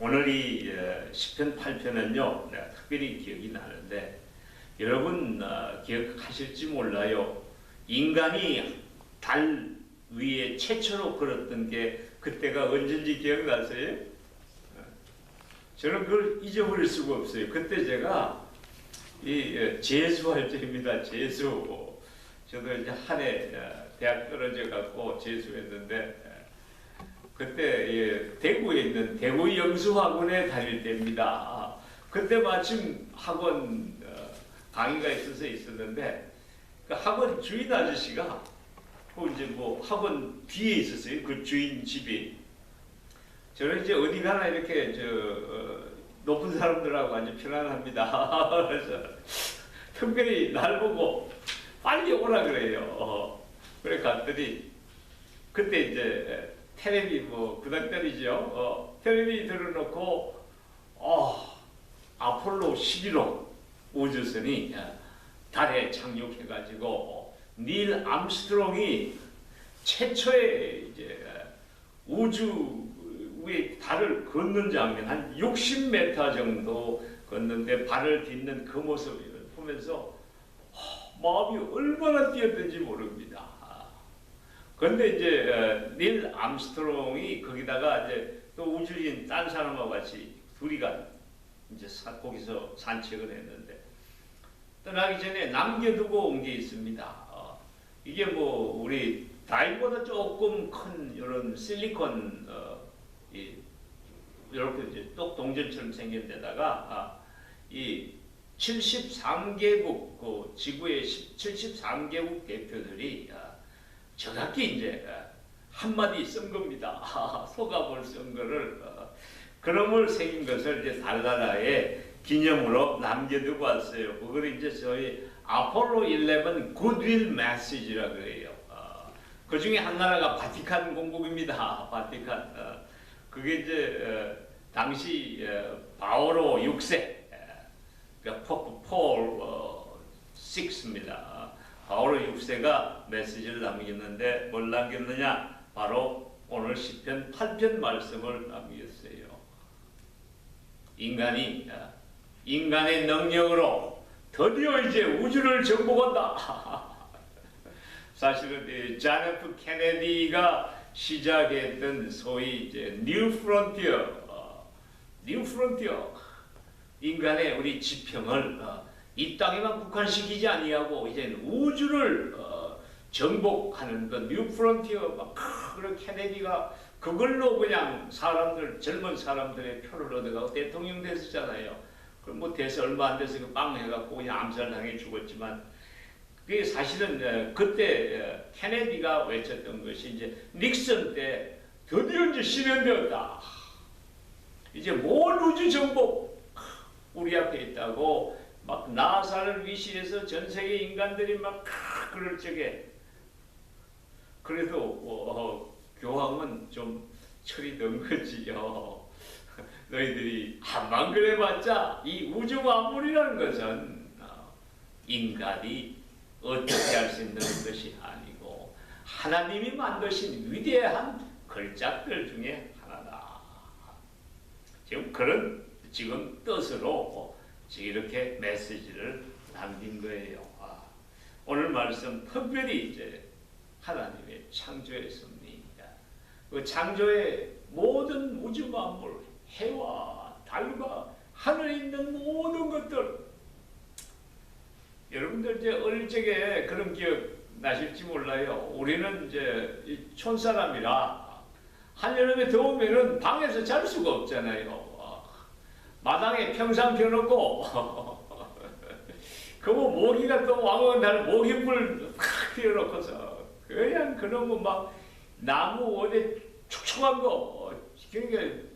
오늘이 어, 10편 8편은요 내가 특별히 기억이 나는데 여러분 어, 기억하실지 몰라요. 인간이 달 위에 최초로 걸었던 게 그때가 언젠지 기억나세요? 어, 저는 그걸 잊어버릴 수가 없어요. 그때 제가 이 어, 재수할 때입니다. 재수. 저도 이제 한해 어, 대학 떨어져 갖고 재수했는데 어, 그때 예, 대구에 있는 대구 영수학원에 다닐 때입니다. 아, 그때 마침 학원 어, 강의가 있어서 있었는데 그 학원 주인 아저씨가 그 이제 뭐 학원 뒤에 있었어요. 그 주인 집이 저는 이제 어디 가나 이렇게 저 어, 높은 사람들하고 아주 편안합니다. 그래서 특별히 날 보고 빨리 오라 그래요. 어, 그래 갔더니 그때 이제 텔레비 뭐 구닥다리죠. 어, 텔레비 들어놓고 어, 아폴로 11호 우주선이 어, 달에 착륙해가지고 닐 암스트롱이 최초의 이제 우주 위에 달을 걷는 장면 한 60m 정도 걷는데 발을 딛는 그 모습을 보면서 어, 마음이 얼마나 뛰었던지 모릅니다. 그런데 이제 어, 닐 암스트롱이 거기다가 이제 또 우주인 딴 사람과 같이 둘이가 이제 사- 거기서 산책을 했는데 떠나기 전에 남겨두고 온 게 있습니다. 어, 이게 뭐 우리 다이보다 조금 큰 이런 실리콘 어, 이, 이렇게 이제 똑 동전처럼 생긴 데다가 아, 이 73개국 그 지구의 73개국 대표들이 아, 정확히 이제 어, 한마디 쓴 겁니다. 소감을 쓴 거를 어, 그놈을 새긴 것을 이제 달나라에 기념으로 남겨두고 왔어요. 그걸 이제 저희 아폴로 11 굿윌 메시지라 그래요. 어, 그 중에 한 나라가 바티칸 공국입니다. 바티칸. 어, 그게 이제 어, 당시 어, 바오로 6세, 그러니까 폴 어, 6입니다. 바오로 6세가 메시지를 남겼는데 뭘 남겼느냐? 바로 오늘 10편 8편 말씀을 남겼어요. 인간이 어, 인간의 능력으로 드디어 이제 우주를 정복한다. 사실은 이 자네프 케네디가 시작했던 소위 이제 뉴 프론티어, 어, 뉴 프론티어 인간의 우리 지평을 어, 이 땅에만 국한시키지 아니하고 이제 우주를 어, 정복하는 그 뉴 프론티어 막 그런 케네디가 그걸로 그냥 사람들 젊은 사람들의 표를 얻어가고 대통령 됐었잖아요. 그럼 뭐 돼서 얼마 안 돼서 그빵 해갖고 그냥 암살당해 죽었지만 그게 사실은 어, 그때 어, 케네디가 외쳤던 것이 이제 닉슨 때 드디어 이제 실현되었다. 이제 뭔 우주 정복 우리 앞에 있다고 막 나사를 위시해서 전 세계 인간들이 막 그럴 적에 그래도 어, 교황은 좀 철이 든 거지요. 너희들이 한만 그래봤자 이 우주 만물이라는 것은 어, 인간이 어떻게 할 수 있는 것이 아니고 하나님이 만드신 위대한 걸작들 중에 하나다. 지금 그런 지금 뜻으로 이렇게 메시지를 남긴 거예요. 아, 오늘 말씀 특별히 이제 하나님의 창조의 섭리입니다. 그 창조의 모든 우주 만물, 해와 달과 하늘에 있는 모든 것들 여러분들 이제 어릴 적에 그런 기억 나실지 몰라요. 우리는 이제 이 촌사람이라 한여름에 더우면은 방에서 잘 수가 없잖아요. 마당에 평상 펴놓고 그뭐 모기가 또 왕은 날 모기불 팍 피워놓고서 그냥 그놈은 막 나무 어디 촉촉한 거 그러니까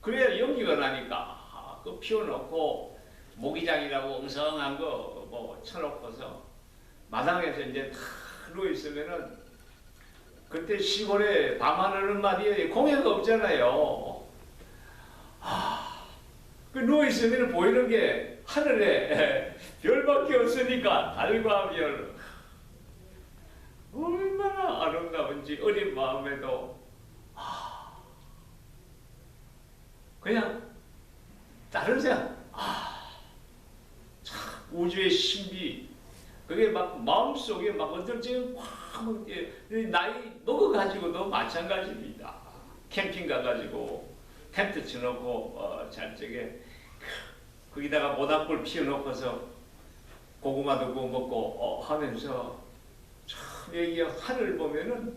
그래야 연기가 나니까. 그 피워놓고 모기장이라고 엉성한 거 뭐 쳐놓고서 마당에서 이제 탁 누워 있으면은 그때 시골에 밤하늘은 말이에요. 공해가 없잖아요. 아, 그 누워 있으면 보이는 게 하늘에 별밖에 없으니까 달과 별 얼마나 아름다운지 어린 마음에도. 아, 그냥 다른 생각, 아, 참 우주의 신비, 그게 막 마음속에 막 어떨지 확 이렇게 나이 먹어가지고도 마찬가지입니다. 캠핑 가가지고 텐트 쳐놓고 어, 잘 적에 거기다가 모닥불 피워놓고서 고구마도 구워 먹고 어, 하면서 참 여기 하늘 보면은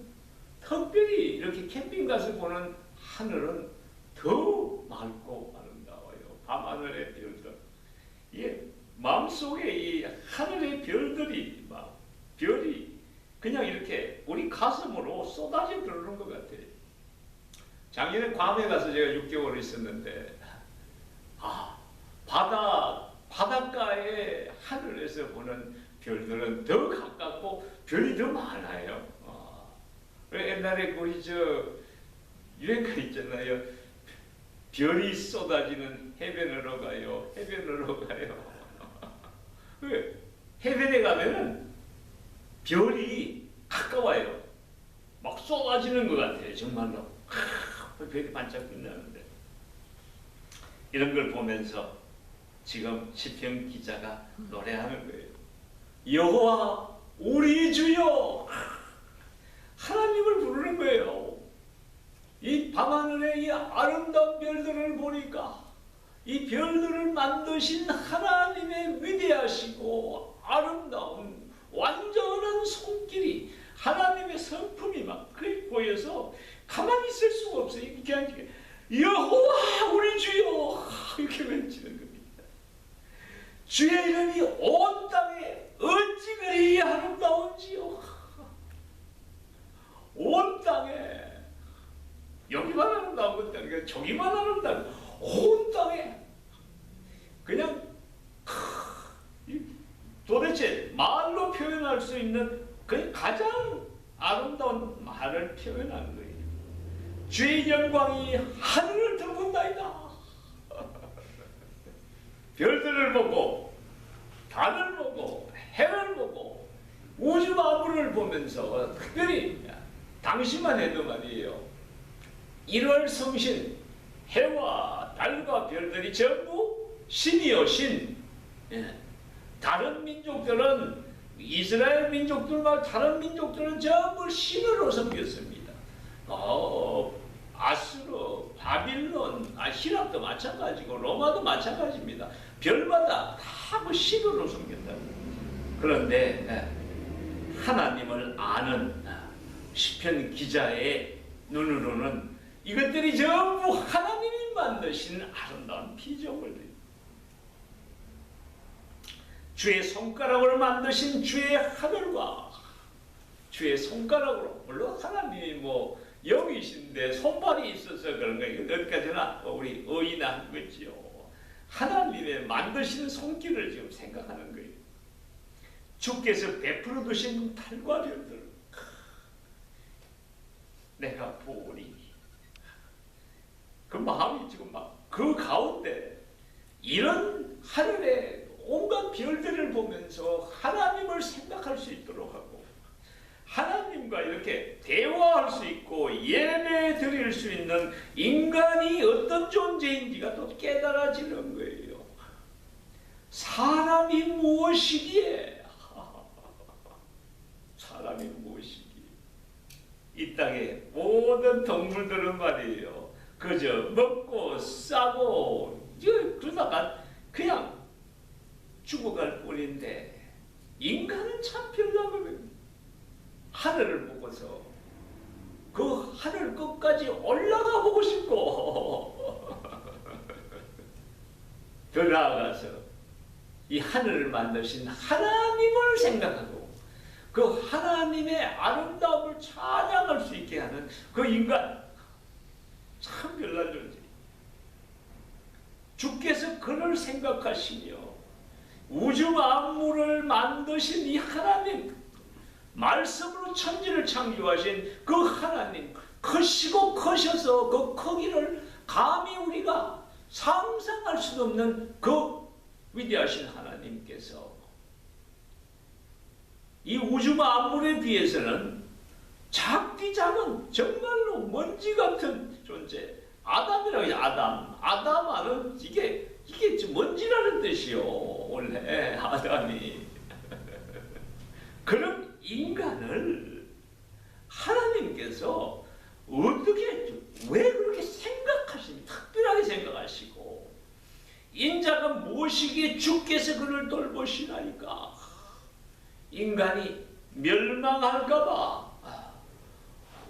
특별히 이렇게 캠핑 가서 보는 하늘은 더 맑고 아름다워요. 밤하늘의 별들. 예, 마음속에 이 하늘의 별들이 막 별이 그냥 이렇게 우리 가슴으로 쏟아져 들어오는 것 같아요. 작년에 괌에 가서 제가 6개월 있었는데 아 바다 바닷가의 하늘에서 보는 별들은 더 가깝고 별이 더 많아요. 어. 왜 옛날에 우리 저 유행가 있잖아요. 별이 쏟아지는 해변으로 가요. 해변으로 가요. 왜? 해변에 가면은 별이 가까워요. 막 쏟아지는 것 같아요. 정말로. 크, 별이 반짝 빛나는데. 이런 걸 보면서 지금 시편 기자가 노래하는 거예요. 여호와 우리 주여 하나님을 부르는 거예요. 이 밤하늘의 이 아름다운 별들을 보니까 이 별들을 만드신 하나님의 위대하시고 아름다운 완전한 손길이 하나님의 성품이 막 보여서 가만히 있을 수가 없어요. 이렇게 하니까 여호와 우리 주여 이렇게 외치는 겁니다. 주의 이름이 온 땅에 어찌 그리 아름다운지요. 온 땅에 여기만 아름다운 것도 아니고 저기만 아름다운 온 땅에 그냥 이 도대체 말로 표현할 수 있는 그 가장 아름다운 말을 표현한 거예요. 주의 영광이 하늘을 덮은다이다. 별들을 보고 달을 보고 해를 보고 우주 만물을 보면서 특별히 당시만 해도 말이에요. 1월 성신 해와 달과 별들이 전부 신이요 신. 예. 다른 민족들은 이스라엘 민족들과 다른 민족들은 전부 신으로 섬겼습니다. 어, 아수르, 바빌론, 아, 히랍도 마찬가지고 로마도 마찬가지입니다. 별마다 다그 신으로 섬겼다. 그런데 예, 하나님을 아는 아, 시편 기자의 눈으로는 이것들이 전부 하나님이 만드신 아름다운 피조물들. 주의 손가락으로 만드신 주의 하늘과 주의 손가락으로 물론 하나님이 뭐 영이신데 손발이 있어서 그런 거예요. 어디까지나 우리 의인한 거지요. 하나님의 만드신 손길을 지금 생각하는 거예요. 주께서 베풀어 두신 달과 별들 내가 보니 그 마음이 지금 막 그 가운데 이런 하늘의 온갖 별들을 보면서 하나님을 생각할 수 있도록 하고 하나님과 이렇게 대화할 수 있고 예배 드릴 수 있는 인간이 어떤 존재인지가 또 깨달아지는 거예요. 사람이 무엇이기에? 사람이 무엇이기에? 이 땅의 모든 동물들은 말이에요. 그저 먹고 싸고 그러다가 그냥 죽어갈 뿐인데 인간은 참 별나거든. 하늘을 보고서 그 하늘 끝까지 올라가 보고 싶고 더 나아가서 이 하늘을 만드신 하나님을 생각하고 그 하나님의 아름다움을 찬양할 수 있게 하는 그 인간 참 별난 존재. 주께서 그를 생각하시며 우주 만물을 만드신 이 하나님 말씀으로 천지를 창조하신 그 하나님 크시고 커셔서 그 크기를 감히 우리가 상상할 수도 없는 그 위대하신 하나님께서 이 우주 만물에 비해서는 작디 작은 정말로 먼지 같은 존재 아담이라고 해요. 아담. 아담아는 이게 이게 지금 뭔지라는 뜻이요. 원래 아담이 그런 인간을 하나님께서 어떻게 왜 그렇게 생각하시니 특별하게 생각하시고 인자가 무엇이기에 주께서 그를 돌보시나니까 인간이 멸망할까봐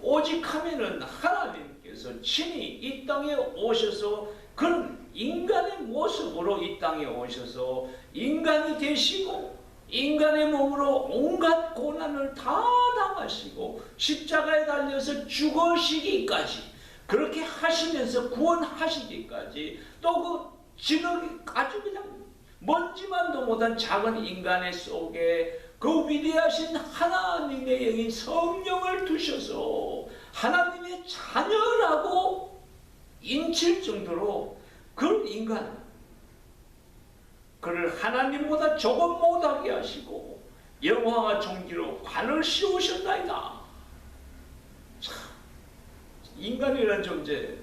오직 하면은 하나님께서 친히 이 땅에 오셔서 그런 인간의 모습으로 이 땅에 오셔서 인간이 되시고 인간의 몸으로 온갖 고난을 다 당하시고 십자가에 달려서 죽으시기까지 그렇게 하시면서 구원하시기까지 또 그 지능 아주 그냥 먼지만도 못한 작은 인간의 속에 그 위대하신 하나님의 영인 성령을 두셔서 하나님의 자녀라고 인칠 정도로 그 인간 그를 하나님보다 조금 못하게 하시고 영화와 종기로 관을 씌우셨나이다. 참 인간이라는 존재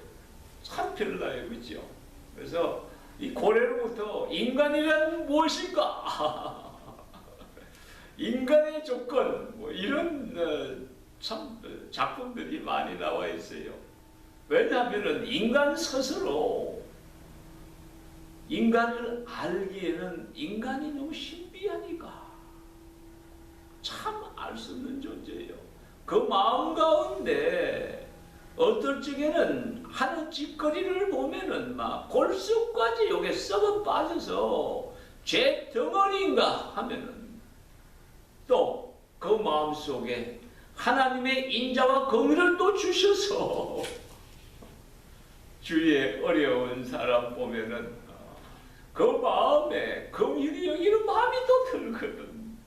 참 별나요, 그죠? 그래서 이 고래로부터 인간이란 무엇인가? 인간의 조건 뭐 이런 어, 참 어, 작품들이 많이 나와 있어요. 왜냐하면은 인간 스스로 인간을 알기에는 인간이 너무 신비하니까 참 알 수 없는 존재예요. 그 마음 가운데 어떨 적에는 하는 짓거리를 보면은 막 골수까지 여기 썩어 빠져서 죄 덩어리인가 하면은 또 그 마음 속에 하나님의 인자와 공의를 또 주셔서 주위에 어려운 사람 보면은 그 마음에 긍휼히 여기는 마음이 또 들거든.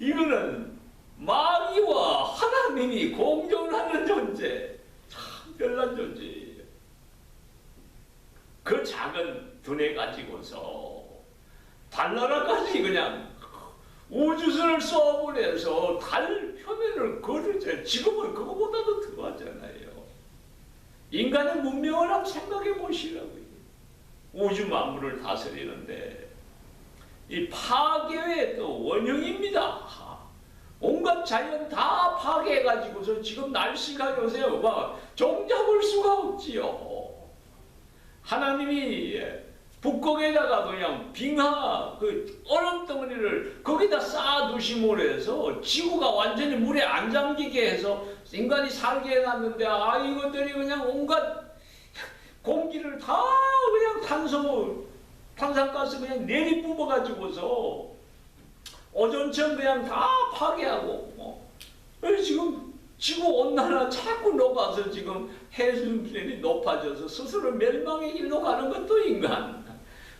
이거는 마귀와 하나님이 공존 하는 존재, 참 별난 존재예요. 그 작은 두뇌 가지고서 달나라까지 그냥 우주선을 쏘아보내서 달 표면을 거르죠. 지금은 그거보다도 더 하잖아요. 인간의 문명을 한번 생각해 보시라고요. 우주 만물을 다스리는데 이 파괴의 또 원흉입니다. 온갖 자연 다 파괴해가지고서 지금 날씨가 요새 막 종잡을 수가 없지요. 하나님이 북극에다가 그냥 빙하 그 얼음 덩어리를 거기다 쌓아두심으로 해서 지구가 완전히 물에 안 잠기게 해서 인간이 살게 해놨는데 아 이것들이 그냥 온갖 공기를 다 그냥 탄소 탄산가스 그냥 내리 뿜어가지고서 오존층 그냥 다 파괴하고 뭐. 지금 지구 온난화 자꾸 녹아서 지금 해수면이 높아져서 스스로 멸망의 길로 가는 것도 인간.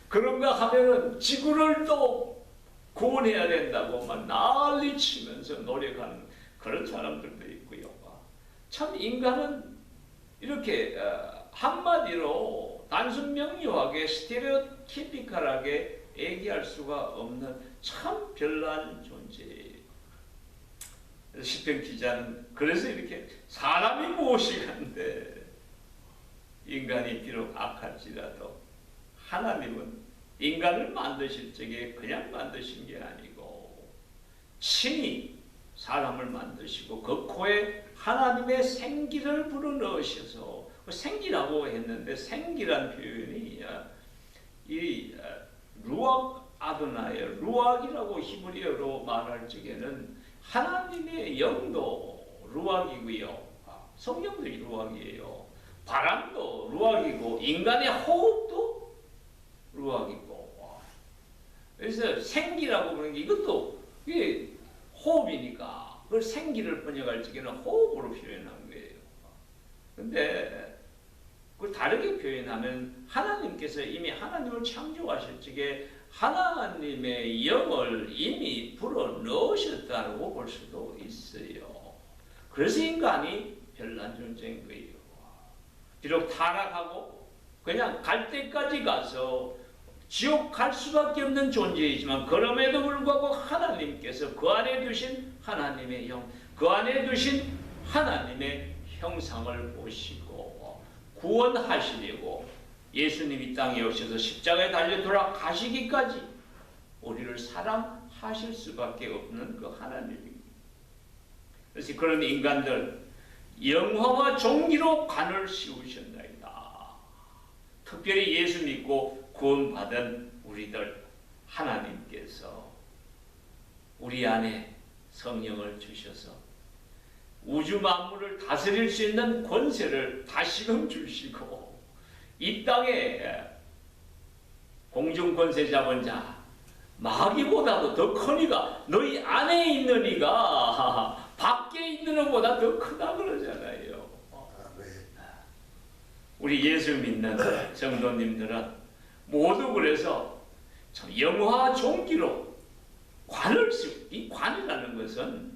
그런가 하면은 지구를 또 구원해야 된다고 막 난리치면서 노력하는 그런 사람들도 있고요. 참 인간은 이렇게 어, 한마디로 단순 명료하게 스테레오티피컬하게 얘기할 수가 없는 참 별난 존재예요. 시편 기자는 그래서 이렇게 사람이 무엇이간데 인간이 비록 악할지라도 하나님은 인간을 만드실 적에 그냥 만드신 게 아니고 친히 사람을 만드시고 그 코에 하나님의 생기를 불어넣으셔서 그 생기라고 했는데 생기란 표현이 아, 이 아, 루악 아도나의 루악이라고 히브리어로 말할 적에는 하나님의 영도 루악이고요. 아, 성령도 루악이에요. 바람도 루악이고 인간의 호흡도 루악이고. 그래서 생기라고 그러는 게 이것도 호흡이니까 그걸 생기를 번역할 적에는 호흡으로 표현한 거예요. 근데 그 다르게 표현하면 하나님께서 이미 하나님을 창조하실 적에 하나님의 영을 이미 불어 넣으셨다고 볼 수도 있어요. 그래서 인간이 별난 존재인 거예요. 비록 타락하고 그냥 갈 때까지 가서 지옥 갈 수밖에 없는 존재이지만 그럼에도 불구하고 하나님께서 그 안에 두신 하나님의 영, 그 안에 두신 하나님의 형상을 보시고 구원하시려고 예수님이 땅에 오셔서 십자가에 달려 돌아가시기까지 우리를 사랑하실 수밖에 없는 그 하나님입니다. 그래서 그런 인간들 영화와 종기로 관을 씌우셨나이다. 특별히 예수 믿고 구원받은 우리들 하나님께서 우리 안에 성령을 주셔서 우주 만물을 다스릴 수 있는 권세를 다시금 주시고 이 땅에 공중 권세 잡은 자 마귀보다도 더 크니가 너희 안에 있는 이가 밖에 있는 것보다 더 크다 그러잖아요. 우리 예수 믿는 성도님들은 모두 그래서 참 영화 종기로 관을 씌우 이 관이라는 것은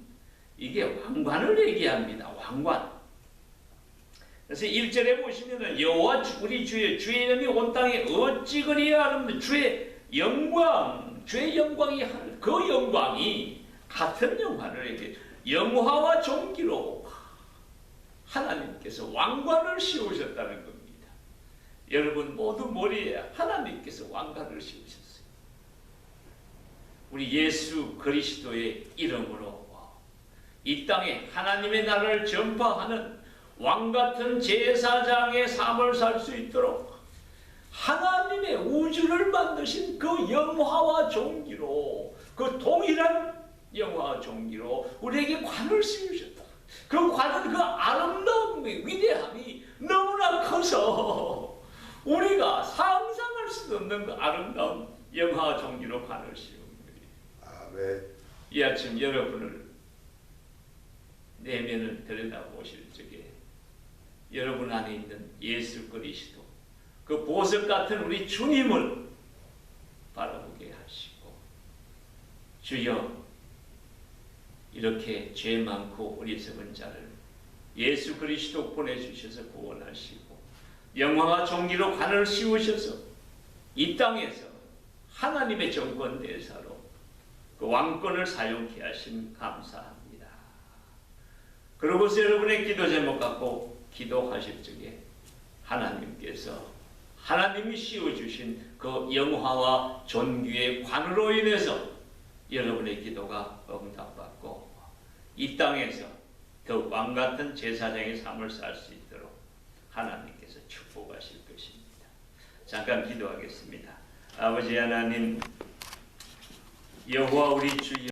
이게 왕관을 얘기합니다. 왕관. 그래서 1절에 보시면은 여호와 주- 우리 주의 주의 이름이 온 땅에 어찌 그리야 하는 주의 영광 주의 영광이 그 영광이 같은 영화를 이렇게 영화와 종기로 하나님께서 왕관을 씌우셨다는 겁니다. 여러분 모두 머리에 하나님께서 왕관을 씌우셨어요. 우리 예수 그리스도의 이름으로 이 땅에 하나님의 나라를 전파하는 왕 같은 제사장의 삶을 살 수 있도록 하나님의 우주를 만드신 그 영화와 종기로 그 동일한 영화와 종기로 우리에게 관을 씌우셨다. 그 관은 그 아름다움의 위대함이 너무나 커서 우리가 상상할 수도 없는 그 아름다운 영화와 종기로 관을 씌운 거예요. 아멘. 이 아침 여러분을 내면을 들여다보실 적에 여러분 안에 있는 예수 그리스도 그 보석 같은 우리 주님을 바라보게 하시고 주여 이렇게 죄 많고 어리석은 자를 예수 그리스도 보내주셔서 구원하시고 영화와 종기로 관을 씌우셔서 이 땅에서 하나님의 정권 대사로 그 왕권을 사용케 하심 감사합니다. 그러고서 여러분의 기도 제목 갖고 기도하실 적에 하나님께서 하나님이 씌워주신 그 영화와 존귀의 관으로 인해서 여러분의 기도가 응답받고 이 땅에서 더 왕 같은 제사장의 삶을 살 수 있도록 하나님께서 축복하실 것입니다. 잠깐 기도하겠습니다. 아버지 하나님 여호와 우리 주